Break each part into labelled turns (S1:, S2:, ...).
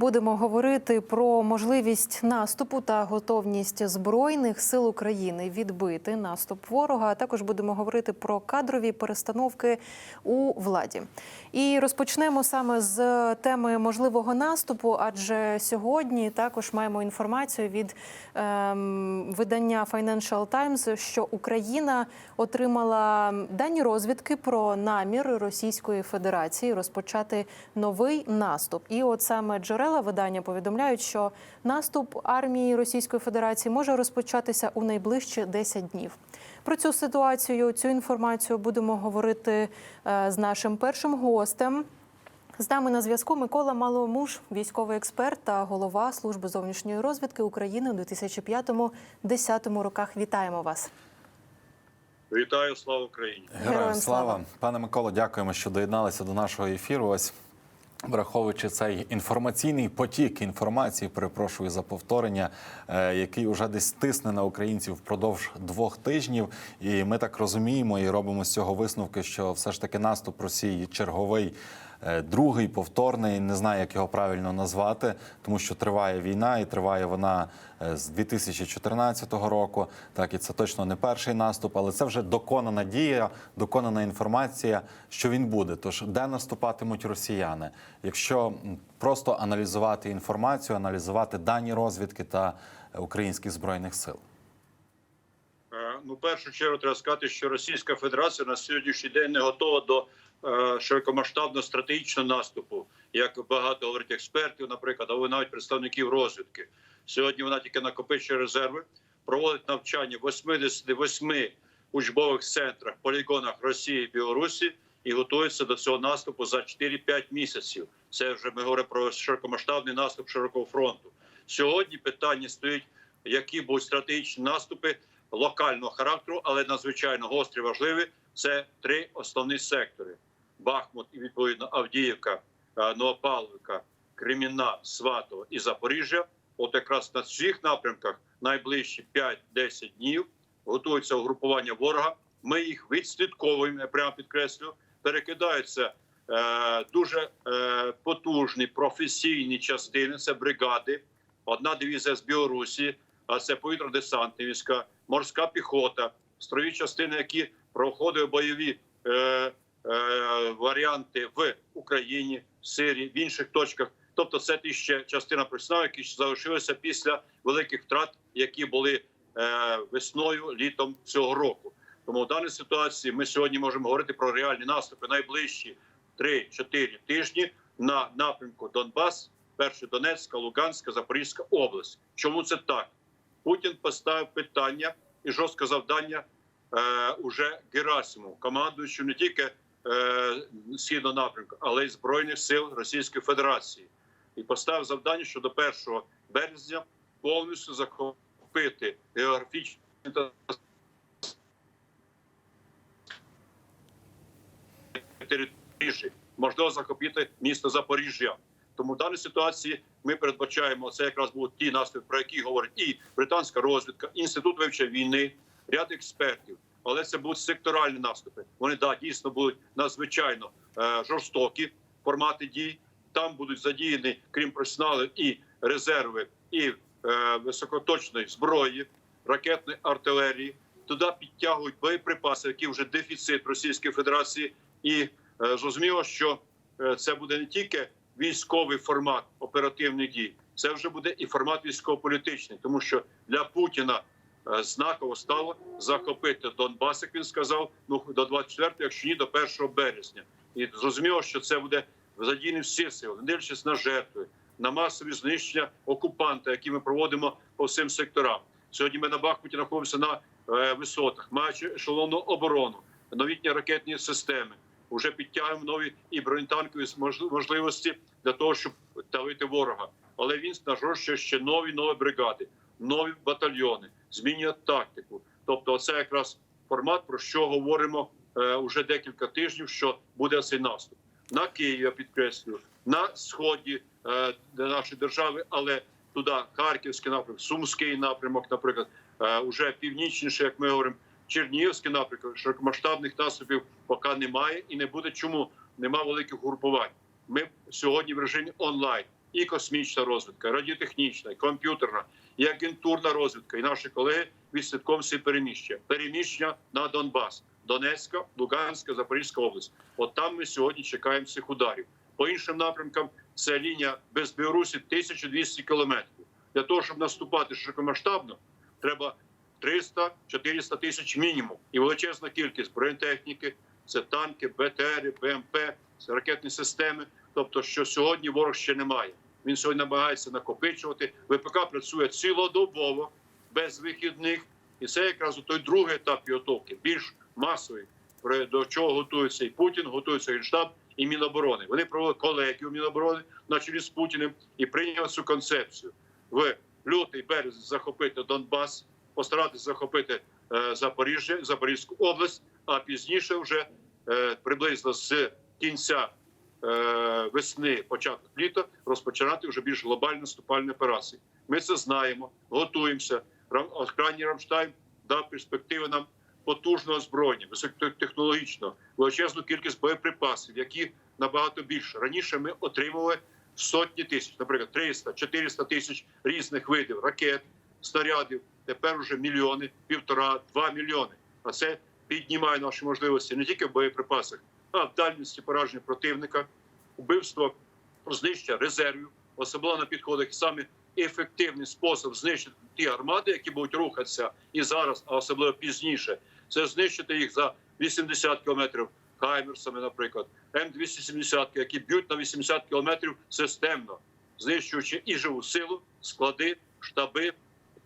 S1: Будемо говорити про можливість наступу та готовність збройних сил України відбити наступ ворога. А також будемо говорити про кадрові перестановки у владі. І розпочнемо саме з теми можливого наступу, адже сьогодні також маємо інформацію від ем, видання Financial Times, що Україна отримала дані розвідки про намір Російської Федерації розпочати новий наступ. І от саме джерела видання повідомляють, що наступ армії Російської Федерації може розпочатися у найближчі 10 днів. Про цю ситуацію, цю інформацію будемо говорити е, з нашим першим гостем. З нами на зв'язку Микола Маломуж, військовий експерт та голова служби зовнішньої розвідки України у 2005-2010 роках. Вітаємо вас.
S2: Вітаю, слава Україні!
S1: Героям
S3: Героям
S1: слава.
S3: слава, пане Миколо, дякуємо, що доєдналися до нашого ефіру. Ось враховуючи цей інформаційний потік інформації, перепрошую за повторення, е, який вже десь тисне на українців впродовж двох тижнів. І ми так розуміємо і робимо з цього висновки, що все ж таки наступ Росії черговий. Е, Другий повторний, не знаю, як його правильно назвати, тому що триває війна, і триває вона е, з 2014 року. Так і це точно не перший наступ, але це вже доконана дія, доконана інформація, що він буде. Тож де наступатимуть росіяни, якщо просто аналізувати інформацію, аналізувати дані розвідки та е, українських збройних сил.
S2: Ну, першу чергу треба сказати, що Російська Федерація на сьогоднішній день не готова до широкомасштабного стратегічного наступу, як багато говорять експертів, наприклад, або навіть представників розвідки. Сьогодні вона тільки накопичує резерви, проводить навчання в 88 учбових центрах, полігонах Росії і Білорусі і готується до цього наступу за 4-5 місяців. Це вже ми говоримо про широкомасштабний наступ широкого фронту. Сьогодні питання стоїть, які будуть стратегічні наступи локального характеру, але надзвичайно гострі, важливі. Це три основні сектори: Бахмут і відповідно Авдіївка, е, Новопавлівка, Кремінна, Сватово і Запоріжжя. От якраз на цих напрямках найближчі 5-10 днів готується угрупування ворога. Ми їх відслідковуємо, я прямо підкреслю, перекидаються е, дуже е, потужні професійні частини. Це бригади, одна дивізія з Білорусі, а це повітря-десантні війська, морська піхота, строві частини, які проходили бойові е, варіанти в Україні, Сирії, в інших точках. Тобто, це ще частина професіоналів, які залишилися після великих втрат, які були е, весною, літом цього року. Тому в даній ситуації ми сьогодні можемо говорити про реальні наступи найближчі 3-4 тижні на напрямку Донбас, перше Донецька, Луганська, Запорізька область. Чому це так? Путін поставив питання і жорстке завдання е, уже Герасиму, командуючи не тільки е, східного напрямку, але й збройних сил Російської Федерації, і поставив завдання, що до 1 березня повністю захопити географічні та території, можливо захопити місто Запоріжжя. Тому в даній ситуації ми передбачаємо це якраз будуть ті наслідки, про які говорить і британська розвідка, інститут вивчення війни, ряд експертів. Але це будуть секторальні наступи. Вони да дійсно будуть надзвичайно е, жорстокі формати дій. Там будуть задіяні, крім професіоналів, і резерви, і е, високоточної зброї, ракетної артилерії. Туди підтягують боєприпаси, які вже дефіцит Російської Федерації, і е, зрозуміло, що це буде не тільки військовий формат оперативних дій, це вже буде і формат військово-політичний, тому що для Путіна знаково стало захопити Донбас, як він сказав, ну до 24, якщо ні, до 1 березня. І зрозуміло, що це буде задіяні всі сили, не дивлячись на жертви, на масові знищення окупанта, які ми проводимо по всім секторам. Сьогодні ми на Бахмуті знаходимося на е, висотах, маючи ешелонну оборону, новітні ракетні системи. Уже підтягуємо нові і бронетанкові можливості для того, щоб давити ворога. Але він нажорщує ще нові нові бригади, нові батальйони, змінює тактику. Тобто, це якраз формат, про що говоримо е, уже декілька тижнів, що буде цей наступ на Київ, я підкреслюю, на сході е, нашої держави, але туди Харківський напрямок, Сумський напрямок, наприклад, е, уже північніше, як ми говоримо, Чернігівський напрямок, широкомасштабних наступів поки немає і не буде. Чому нема великих групувань? Ми сьогодні в режимі онлайн. І космічна розвідка, радіотехнічна, і комп'ютерна, і агентурна розвідка. І наші колеги відслідком всі переміщення. Переміщення на Донбас, Донецька, Луганська, Запорізька область. От там ми сьогодні чекаємо цих ударів. По іншим напрямкам це лінія без Білорусі 1200 кілометрів. Для того, щоб наступати широкомасштабно, треба 300-400 тисяч мінімум і величезна кількість бронетехніки. Це танки, БТР, БМП, ракетні системи. Тобто, що сьогодні ворог ще не має. Він сьогодні намагається накопичувати. ВПК працює цілодобово, без вихідних, і це якраз той другий етап підготовки, більш масовий, до чого готується і Путін, готується Генштаб і Міноборони. Вони провели колегію Міноборони на чолі з Путіним і прийняли цю концепцію в лютий березень захопити Донбас, постаратися захопити е, Запоріжжя, Запорізьку область, а пізніше вже е, приблизно з кінця е, весни, початок літа, розпочинати вже більш глобальні наступальні операції. Ми це знаємо, готуємося. Крайній Рамштайн дав перспективи нам потужного озброєння, високотехнологічного, величезну кількість боєприпасів, які набагато більше. Раніше ми отримували сотні тисяч, наприклад, 300-400 тисяч різних видів ракет, снарядів. Тепер вже мільйони, півтора, два мільйони. А це піднімає наші можливості не тільки в боєприпасах, в дальності пораження противника, вбивство, знищення резервів, особливо на підходах саме ефективний спосіб знищити ті армади, які будуть рухатися і зараз, а особливо пізніше, це знищити їх за 80 кілометрів хаймерсами, наприклад, М270, які б'ють на 80 кілометрів системно, знищуючи і живу силу, склади, штаби,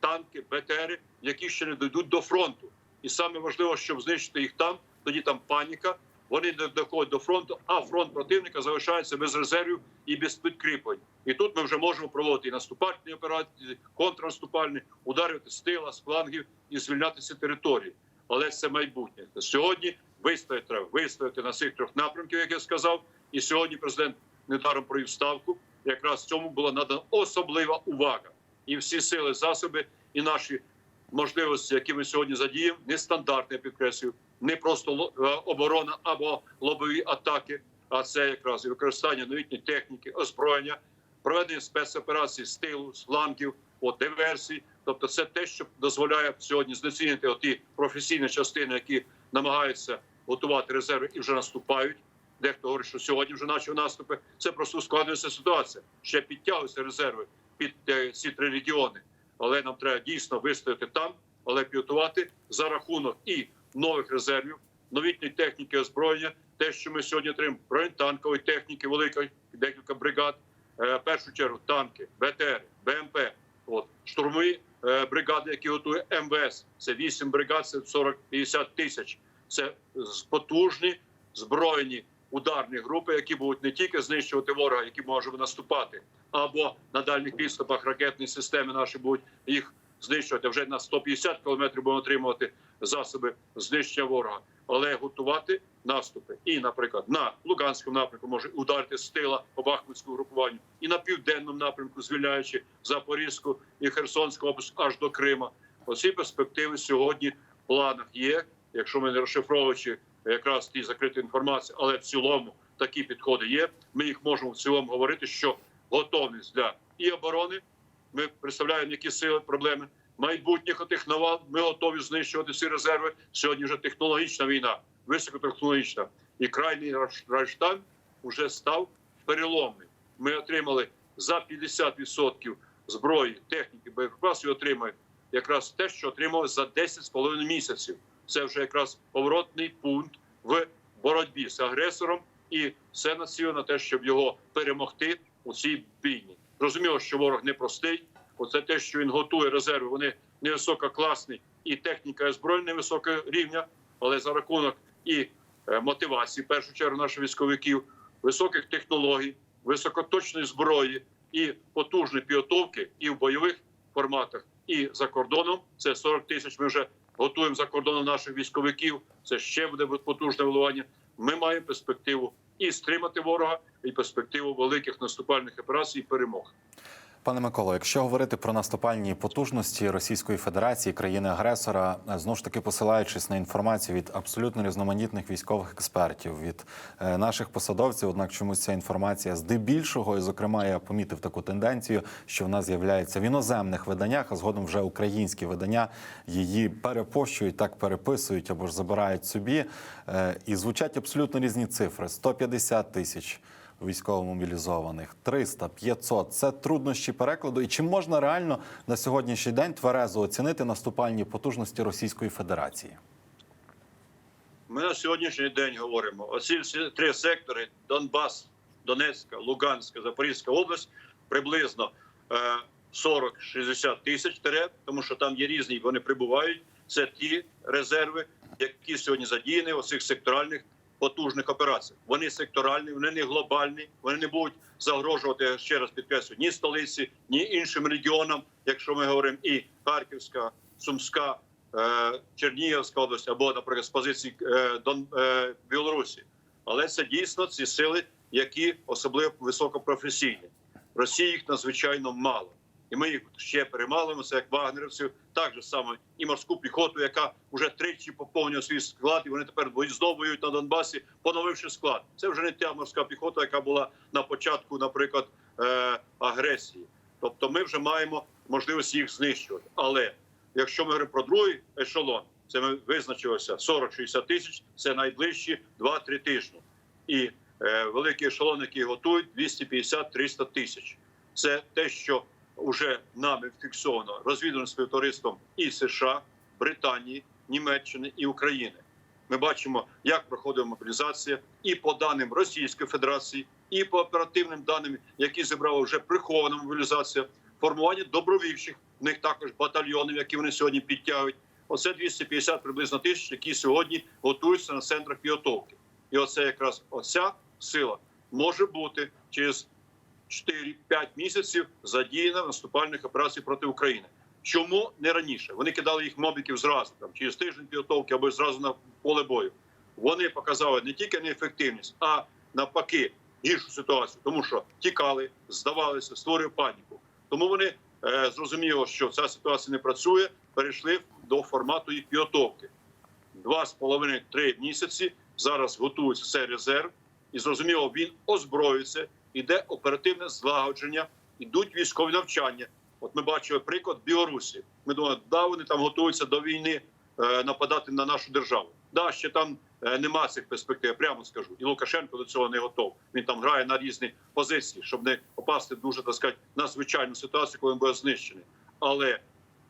S2: танки, БТРи, які ще не дійдуть до фронту. І саме важливо, щоб знищити їх там, тоді там паніка. Вони не доходять до фронту, а фронт противника залишається без резервів і без підкріплень. І тут ми вже можемо проводити і наступальні операції, контрнаступальні, ударити з тила, з флангів і звільняти ці території. Але це майбутнє. Сьогодні вистояти треба вистояти на цих трьох напрямків, як я сказав. І сьогодні президент недаром провів ставку. Якраз цьому була надана особлива увага. І всі сили, засоби, і наші можливості, які ми сьогодні задіємо, нестандартні, я підкреслюю, не просто е, оборона або лобові атаки, а це якраз і використання новітньої техніки, озброєння, проведення спецоперацій з тилу, з флангів, от, диверсій. Тобто, це те, що дозволяє сьогодні знецінити ті професійні частини, які намагаються готувати резерви і вже наступають. Дехто говорить, що сьогодні вже почав наступи. Це просто ускладнюється ситуація. Ще підтягуються резерви під е, ці три регіони. Але нам треба дійсно вистояти там, але підготувати за рахунок і нових резервів, новітньої техніки озброєння. Те, що ми сьогодні отримаємо бронетанкової техніки, великої декілька бригад. Е, В першу чергу танки, БТР, БМП, от штурмові е, бригади, які готує МВС. Це 8 бригад, це 40-50 тисяч. Це потужні збройні ударні групи, які будуть не тільки знищувати ворога, які можуть наступати, або на дальніх підступах ракетні системи наші будуть їх знищувати. Вже на 150 кілометрів будемо отримувати засоби знищення ворога, але готувати наступи. І, наприклад, на Луганському напрямку може ударити з тила по Бахмутському групуванню, і на південному напрямку, звільняючи Запорізьку і Херсонську область аж до Крима. Оці перспективи сьогодні в планах є. Якщо ми не розшифровуючи якраз ті закриті інформації, але в цілому такі підходи є. Ми їх можемо в цілому говорити, що готовність для і оборони. Ми представляємо, які сили проблеми майбутніх отих навал. Ми готові знищувати ці резерви. Сьогодні вже технологічна війна, високотехнологічна. І крайній Раш- вже став переломним. Ми отримали за 50% зброї, техніки, боєприпасів. Отримаємо якраз те, що отримали за 10,5 місяців. Це вже якраз поворотний пункт в боротьбі з агресором, і все націлено на те, щоб його перемогти у цій війні. Зрозуміло, що ворог непростий. Оце те, що він готує резерви, вони невисококласні, і техніка і озброєння невисокого рівня, але за рахунок і е, мотивації, в першу чергу, наших військовиків, високих технологій, високоточної зброї і потужної підготовки і в бойових форматах, і за кордоном. Це 40 тисяч. Ми вже готуємо за кордоном наших військовиків. Це ще буде потужне вливання. Ми маємо перспективу і стримати ворога, і перспективу великих наступальних операцій і перемог.
S3: Пане Миколо, якщо говорити про наступальні потужності Російської Федерації, країни-агресора, знову ж таки посилаючись на інформацію від абсолютно різноманітних військових експертів, від е, наших посадовців, однак чомусь ця інформація здебільшого, і зокрема, я помітив таку тенденцію, що вона з'являється в іноземних виданнях, а згодом вже українські видання її перепощують, так переписують або ж забирають собі. Е, І звучать абсолютно різні цифри: 150 тисяч військово-мобілізованих, 300, 500. Це труднощі перекладу. І чи можна реально на сьогоднішній день тверезо оцінити наступальні потужності Російської Федерації?
S2: Ми на сьогоднішній день говоримо: оці три сектори: Донбас, Донецька, Луганська, Запорізька область приблизно е, 40-60 тисяч терет, тому що там є різні, вони прибувають. Це ті резерви, які сьогодні задіяні у цих секторальних потужних операціях. Вони секторальні, вони не глобальні, вони не будуть загрожувати ще раз підкреслю ні столиці, ні іншим регіонам, якщо ми говоримо і Харківська, Сумська. е, Чернігівська область або, наприклад, з позиції е, е, Білорусі, але це дійсно ці сили, які особливо високопрофесійні. Росії їх надзвичайно мало, і ми їх ще перемалимо. Це як вагнерівців, так же саме і морську піхоту, яка вже тричі поповнює свій склад, і вони тепер знову воюють на Донбасі, поновивши склад. Це вже не та морська піхота, яка була на початку, наприклад, е, агресії. Тобто, ми вже маємо можливість їх знищувати. Але якщо ми говоримо про другий ешелон, це ми визначилося 40-60 тисяч. Це найближчі 2-3 тижні. І е, великий ешелон, який готують, 250-300 тисяч. Це те, що вже нами фіксовано розвідуваним співтовариством і США, Британії, Німеччини і України. Ми бачимо, як проходить мобілізація, і по даним Російської Федерації, і по оперативним даним, які зібрала вже прихована мобілізація, формування добровільчих в них також батальйонів, які вони сьогодні підтягують. Оце 250 приблизно тисяч, які сьогодні готуються на центрах підготовки. І оце якраз оця сила може бути через 4-5 місяців задіяна в наступальних операцій проти України. Чому не раніше? Вони кидали їх мобіків зразу, там через тиждень підготовки або зразу на поле бою. Вони показали не тільки неефективність, а навпаки гіршу ситуацію, тому що тікали, здавалися, створює паніку. Тому вони е, зрозуміло, що ця ситуація не працює. Перейшли до формату їх підготовки. Два з половиною три місяці зараз готується цей резерв, і зрозуміло, він озброюється, іде оперативне злагодження, ідуть військові навчання. От ми бачили приклад Білорусі. Ми думали, да, вони там готуються до війни е, нападати на нашу державу. Да, ще там е, нема цих перспектив, я прямо скажу. І Лукашенко до цього не готов. Він там грає на різні позиції, щоб не попасти дуже так сказати, на звичайну ситуацію, коли він буде знищений. Але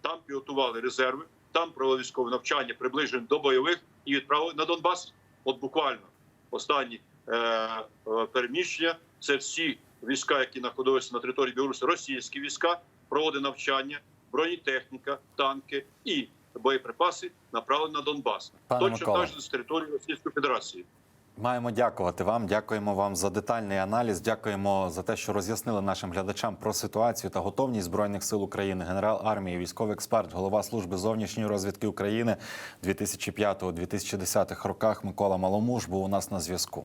S2: там підготували резерви, там провели військове навчання, приближені до бойових і відправили на Донбас. От буквально останні е, е, переміщення це всі війська, які знаходилися на території Білорусі, російські війська, проводить навчання, бронетехніка, танки і боєприпаси направлені на Донбас.
S3: Пане
S2: Точно
S3: Микола.
S2: так з території Російської Федерації.
S3: Маємо дякувати вам. Дякуємо вам за детальний аналіз. Дякуємо за те, що роз'яснили нашим глядачам про ситуацію та готовність збройних сил України. Генерал армії, військовий експерт, голова служби зовнішньої розвідки України 2005-2010 роках. Микола Маломуж був у нас на зв'язку.